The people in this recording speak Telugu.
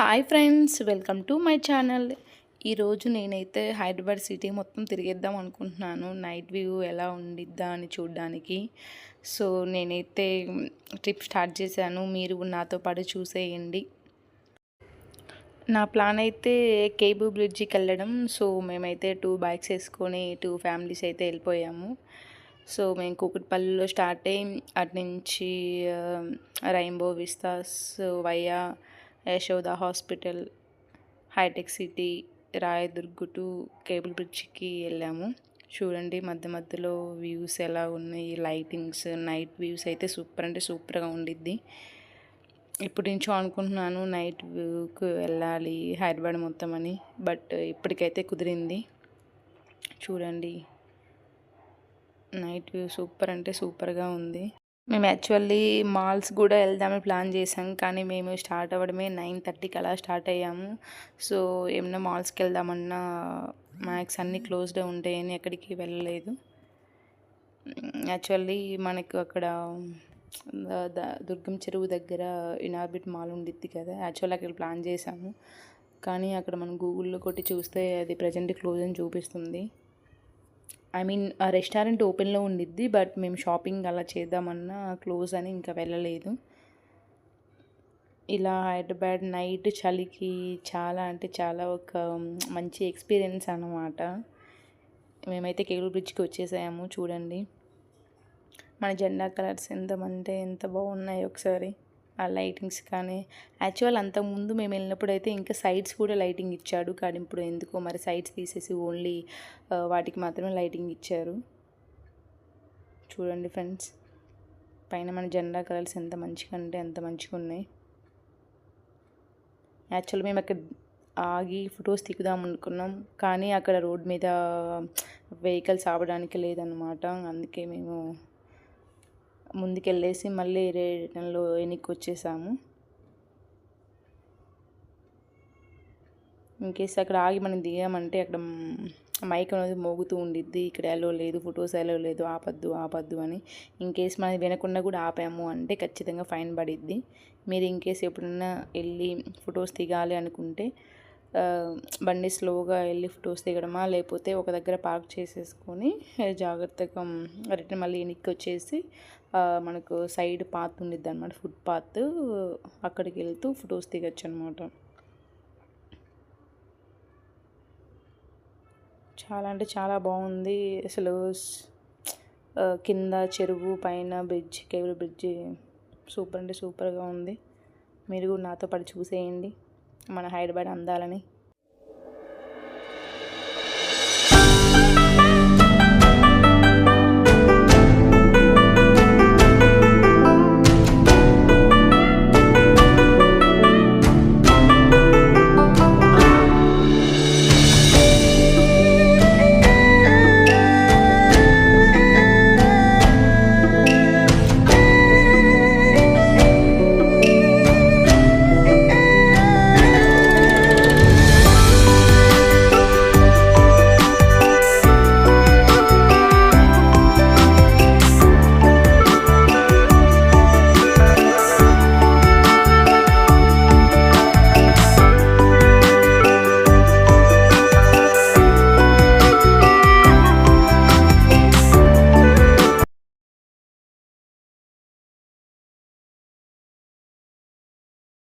Hi friends welcome to my channel. ఈరోజు నేనైతే హైదరాబాద్ సిటీ మొత్తం తిరిగేద్దాం అనుకుంటున్నాను. నైట్ వ్యూ ఎలా ఉండిద్దా అని చూడడానికి. సో నేనైతే ట్రిప్ స్టార్ట్ చేశాను. మీరు నాతో పాటు చూసేయండి. నా ప్లాన్ అయితే కేబు బ్రిడ్జికి వెళ్ళడం. సో మేమైతే టూ బైక్స్ వేసుకొని టూ ఫ్యామిలీస్ అయితే వెళ్ళిపోయాము. సో మేము కూకట్పల్లిలో స్టార్ట్ అయ్యి అటు నుంచి rainbow vistas via Yashoda hospital hitech city Rayadurg to cable బ్రిడ్జ్కి వెళ్ళాము. చూడండి మధ్య మధ్యలో వ్యూస్ ఎలా ఉన్నాయి లైటింగ్స్ నైట్ వ్యూస్ అయితే సూపర్ అంటే సూపర్గా ఉండిద్ది. ఇప్పటి నుంచో అనుకుంటున్నాను నైట్ వ్యూకి వెళ్ళాలి హైదరాబాద్ మొత్తం అని బట్ ఇప్పటికైతే కుదిరింది. చూడండి నైట్ వ్యూ సూపర్ అంటే సూపర్గా ఉంది. మేము యాక్చువల్లీ మాల్స్ కూడా వెళ్దామని ప్లాన్ చేసాం. కానీ మేము స్టార్ట్ అవ్వడమే నైన్ థర్టీకి అలా స్టార్ట్ అయ్యాము. సో ఏమన్నా మాల్స్కి వెళ్దామన్నా మ్యాక్స్ అన్నీ క్లోజ్డ్ ఉంటాయని ఎక్కడికి వెళ్ళలేదు. యాక్చువల్లీ మనకు అక్కడ దుర్గం చెరువు దగ్గర ఇనార్బిట్ మాల్ ఉండిద్ది కదా. యాక్చువల్లీ అక్కడ ప్లాన్ చేసాము. కానీ అక్కడ మనం గూగుల్లో కొట్టి చూస్తే అది ప్రజెంట్ క్లోజ్ అని చూపిస్తుంది. ఐ మీన్ ఆ రెస్టారెంట్ ఓపెన్లో ఉండిద్ది బట్ మేము షాపింగ్ అలా చేద్దామన్నా క్లోజ్ అని ఇంకా వెళ్ళలేదు. ఇలా హైదరాబాద్ నైట్ చలికి చాలా అంటే చాలా ఒక మంచి ఎక్స్పీరియన్స్ అనమాట మేమైతే కేబుల్ బ్రిడ్జ్కి వచ్చేసాము చూడండి. మన జెండా కలర్స్ ఎంత అంటే ఎంత బాగున్నాయి ఒకసారి. ఆ లైటింగ్స్ కానీ. యాక్చువల్ అంతకుముందు మేము వెళ్ళినప్పుడు అయితే ఇంకా సైడ్స్ కూడా లైటింగ్ ఇచ్చాడు. కానీ ఇప్పుడు ఎందుకో మరి సైడ్స్ తీసేసి ఓన్లీ వాటికి మాత్రమే లైటింగ్ ఇచ్చారు. చూడండి ఫ్రెండ్స్. పైన మన జెండా కలర్స్ ఎంత మంచిగా అంటే ఎంత మంచిగా ఉన్నాయి. యాక్చువల్ మేము అక్కడ ఆగి ఫొటోస్ దిగుదాం అనుకున్నాం. కానీ అక్కడ రోడ్ మీద వెహికల్స్ ఆపడానికి లేదనమాట అందుకే మేము ముందుకెళ్ళేసి మళ్ళీ రిటర్న్లో వెనక్కి వచ్చేసాము ఇన్కేస్ అక్కడ ఆగి మనం దిగామంటే అక్కడ మైక్ అనేది మోగుతూ ఉండిద్ది. ఇక్కడ ఎలో లేదు ఫొటోస్ ఎలో లేదు ఆపద్దు ఆపద్దు అని. ఇన్కేస్ మనం వినకుండా కూడా ఆపాము అంటే ఖచ్చితంగా ఫైన్ పడిద్ది. మీరు ఇన్కేస్ ఎప్పుడన్నా వెళ్ళి ఫొటోస్ దిగాలి అనుకుంటే బండి స్లోగా వెళ్ళి ఫొటోస్ దిగడమా లేకపోతే ఒక దగ్గర పార్క్ చేసేసుకొని జాగ్రత్తగా రిటర్న్ మళ్ళీ వెనక్కి వచ్చేసి మనకు సైడ్ పాత్ ఉండిద్ది అనమాట ఫుట్ పాత్ అక్కడికి వెళ్తూ ఫొటోస్ దిగచ్చు అనమాట చాలా అంటే చాలా బాగుంది. అసలు కింద చెరువు పైన బ్రిడ్జ్ కేబుల్ బ్రిడ్జ్ సూపర్ అంటే సూపర్గా ఉంది. మీరు కూడా నాతో పాటు చూసేయండి. మన హైదరాబాద్ అందాలని